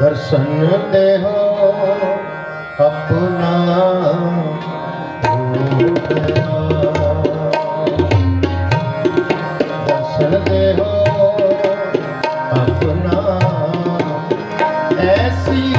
ਦਰਸ਼ਨ ਦੇ ਹੋ ਆਪਣਾ ਦਰਸ਼ਨ ਦੇ ਹੋ ਆਪਣਾ ਐਸੀ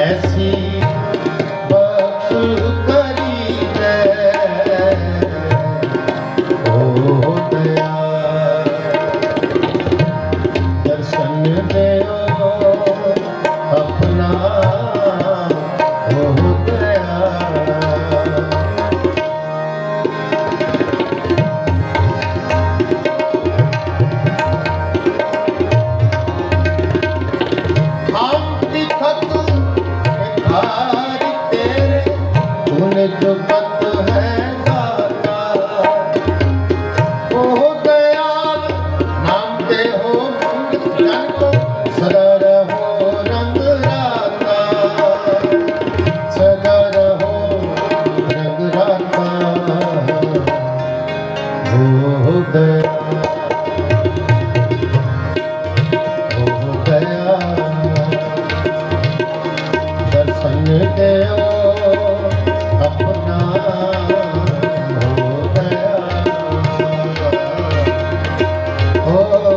ਐਸੀ Yeah, yeah, yeah.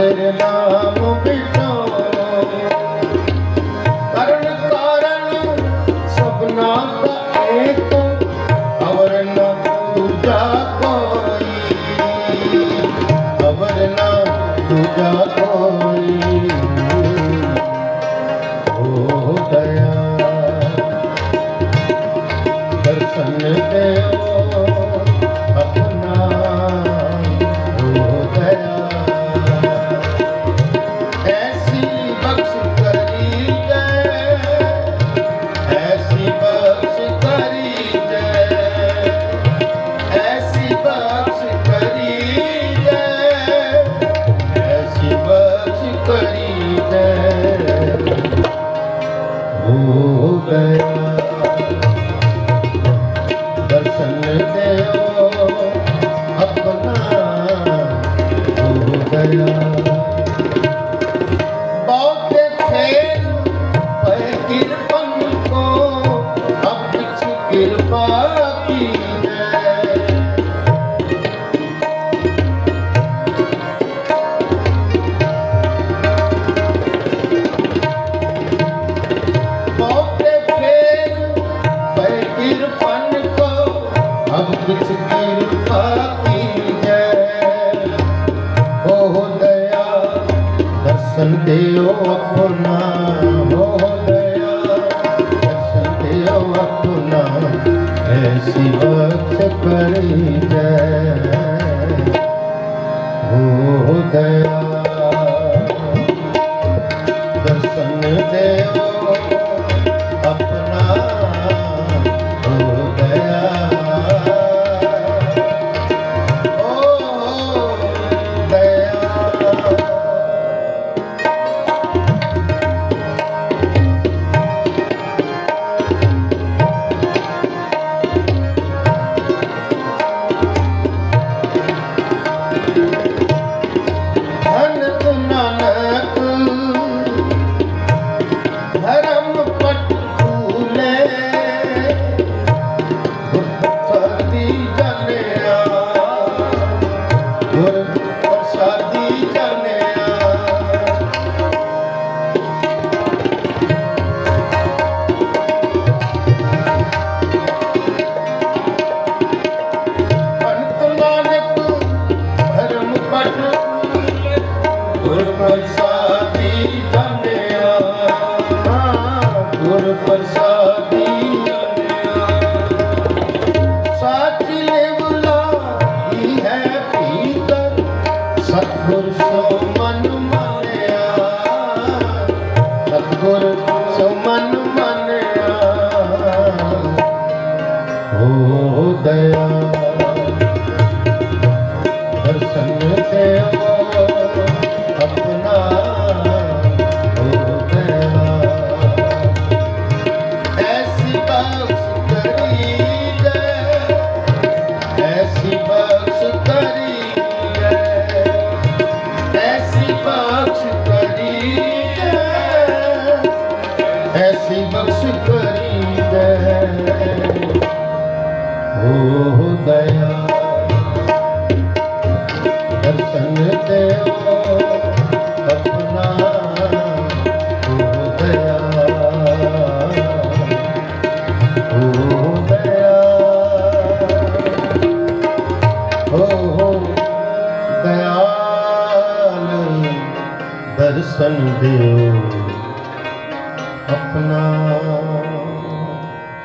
ਤੇਰੇ ਨਾਮ ਪਿਆ ਦਿਓ ਆਪਣਾ ਹੋ ਦਇਆ ਦਰਸ਼ਨ ਦਿਓ ਆਪਣਾ ਐਸੀ ਬਖਸ਼ ਕਰੀ ਜੈ ਹੋ ਦਇਆ ਦਰਸ਼ਨ ਦਿਓ ਸਤਗੁਰ ਸੋ ਮਨ ਮਾਨਿਆ ਸਤਗੁਰ ਸੋ ਮਨ ਮਾਨਿਆ। ਹੋ ਦਇਆ। ਦਰਸ਼ਨ ਦੇਵੋ ਆਪਣਾ। ਹੋ ਦਇਆ। ਐਸੀ ਬਾਤ ਹੋ ਦਇਆ। ਦਰਸ਼ਨ ਦਿਓ ਆਪਣਾ ਹੋ ਦਇਆ। ਹੋ ਦਇਆ। ਹੋ ਹੋ ਦਇਆਲ ਦਰਸ਼ਨ ਦਿਓ। ਆਪਣਾ